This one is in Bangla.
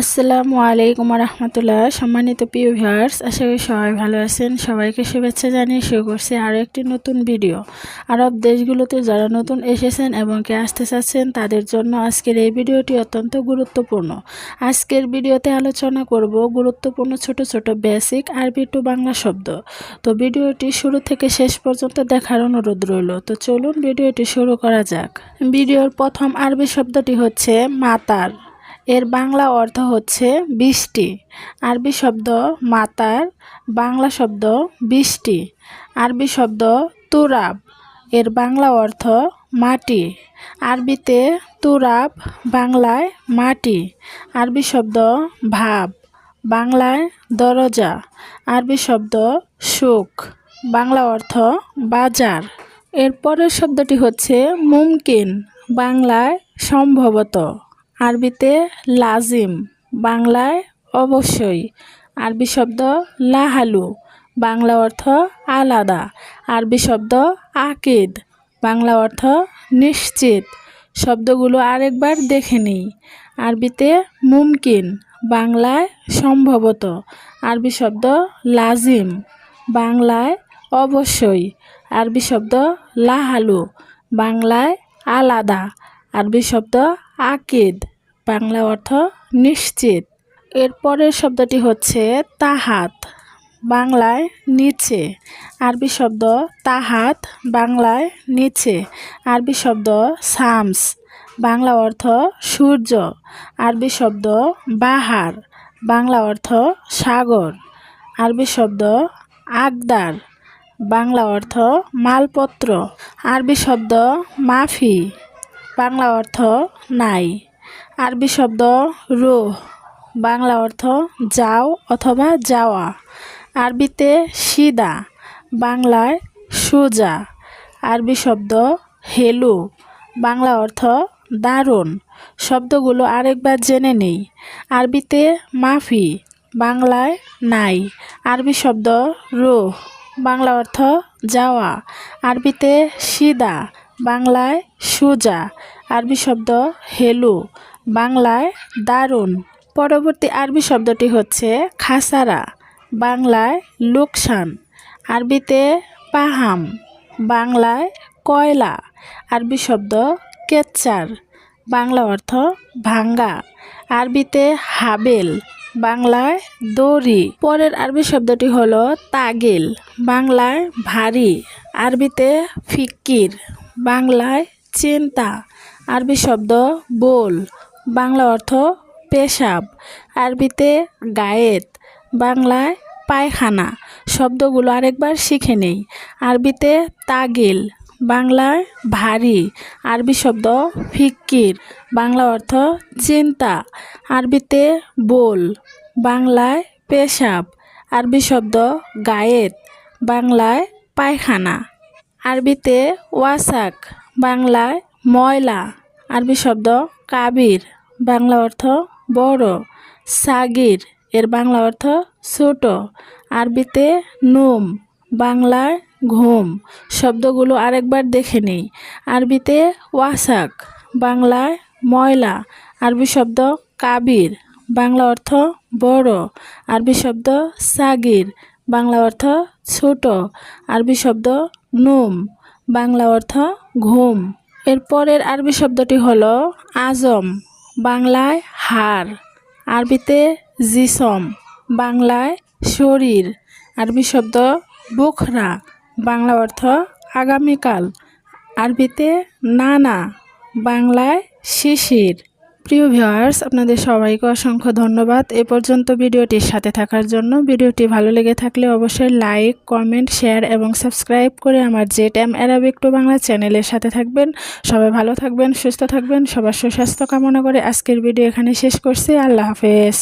আসসালামু আলাইকুম রহমতুল্লাহ সম্মানিত প্রিয় ভিউয়ার্স আশা করি সবাই ভালো আছেন। সবাইকে শুভেচ্ছা জানিয়ে শুরু করছি আরও একটি নতুন ভিডিও আরব দেশগুলোতে যারা নতুন এসেছেন এবং কে আসতে চাচ্ছেন, তাদের জন্য আজকের এই ভিডিওটি অত্যন্ত গুরুত্বপূর্ণ। আজকের ভিডিওতে আলোচনা করব গুরুত্বপূর্ণ ছোট ছোট বেসিক আরবি টু বাংলা শব্দ। তো ভিডিওটি শুরু থেকে শেষ পর্যন্ত দেখার অনুরোধ রইল। তো চলুন ভিডিওটি শুরু করা যাক। ভিডিওর প্রথম আরবি শব্দটি হচ্ছে মাতার। এর বাংলা অর্থ হচ্ছে বৃষ্টি। আরবি শব্দ মাতার, বাংলা শব্দ বৃষ্টি। আরবি শব্দ তুরাব, এর বাংলা অর্থ মাটি। আরবিতে তুরাব বাংলায় মাটি। আরবি শব্দ ভাব, বাংলায় দরজা। আরবি শব্দ সুখ, বাংলা অর্থ বাজার। এর পরের শব্দটি হচ্ছে মুমকিন, বাংলায় সম্ভবত। আরবিতে লাজিম, বাংলায় অবশ্যই। আরবি শব্দ লাহালু, বাংলা অর্থ আলাদা। আরবি শব্দ আকিদ, বাংলা অর্থ নিশ্চিত। শব্দগুলো আরেকবার দেখে নিই। আরবিতে মুমকিন, বাংলায় সম্ভবত। আরবি শব্দ লাজিম, বাংলায় অবশ্যই। আরবি শব্দ লাহালু, বাংলায় আলাদা। আরবি শব্দ আকিদ, বাংলা অর্থ নিশ্চিত। এর পরের শব্দটি হচ্ছে তাহাত, বাংলায় নিচে। আরবি শব্দ তাহাত, বাংলায় নিচে। আরবি শব্দ সামস বাংলা অর্থ সূর্য। আরবি শব্দ বাহার, বাংলা অর্থ সাগর। আরবি শব্দ আগদার বাংলা অর্থ মালপত্র। আরবি শব্দ মাফি। বাংলা অর্থ নাই। আরবি শব্দ রুহ, বাংলা অর্থ যাও অথবা যাওয়া। আরবিতে সিদা, বাংলায় সুজা। আরবি শব্দ হেলু, বাংলা অর্থ দারুণ। শব্দগুলো আরেকবার জেনে নেই। আরবিতে মাফি, বাংলায় নাই। আরবি শব্দ রুহ, বাংলা অর্থ যাওয়া। আরবিতে সিদা, বাংলায় সুজা। আরবি শব্দ হেলু, বাংলায় দারুণ। পরবর্তী আরবি শব্দটি হচ্ছে খাসারা, বাংলায় লোকসান। আরবিতে পাহাম, বাংলায় কয়লা। আরবি শব্দ কেচ্চার, বাংলা অর্থ ভাঙ্গা। আরবিতে হাবেল, বাংলায় দড়ি। পরের আরবি শব্দটি হলো তাগিল, বাংলায় ভারী। আরবিতে ফিক্কির বাংলায় চিন্তা। আরবি শব্দ বোল, বাংলা অর্থ পেশাব, আরবিতে গায়েত, বাংলায় পায়খানা, শব্দগুলো আরেকবার শিখে নেই। আরবিতে তাগিল, বাংলায় ভারী, আরবি শব্দ ফিক্কির, বাংলা অর্থ চিন্তা, আরবিতে বোল, বাংলায় পেশাব, আরবি শব্দ গায়েত, বাংলায় পায়খানা। আরবিতে ওয়াসাক, বাংলায় ময়লা। আরবি শব্দ কাবির, বাংলা অর্থ বড়। সাগির, এর বাংলা অর্থ ছোট। আরবিতে নুম বাংলায় ঘুম। শব্দগুলো আরেকবার দেখে নিই। আরবিতে ওয়াসাক, বাংলায় ময়লা। আরবি শব্দ কাবির, বাংলা অর্থ বড়। আরবি শব্দ সাগির, বাংলা অর্থ ছোট। আরবি শব্দ নুম, বাংলা অর্থ ঘুম। এর পরের আরবি শব্দটি হলো আজম, বাংলায় হার, আরবিতে জিসম, বাংলায় শরীর, আরবি শব্দ বুখরা, বাংলা অর্থ আগামীকাল, আরবিতে নানা, বাংলায় শিশির। প্রিয় ভিউয়ার্স, আপনাদের সবাইকে অসংখ্য ধন্যবাদ। এ পর্যন্ত ভিডিওটির সাথে থাকার জন্য ভিডিওটি ভালো লেগে থাকলে অবশ্যই লাইক, কমেন্ট, শেয়ার এবং সাবস্ক্রাইব করে আমার Z M Arabic to Bangla চ্যানেলের সাথে থাকবেন। সবাই ভালো থাকবেন, সুস্থ থাকবেন, সবার সুস্বাস্থ্য কামনা করে আজকের ভিডিও এখানে শেষ করছি। আল্লাহ হাফেজ।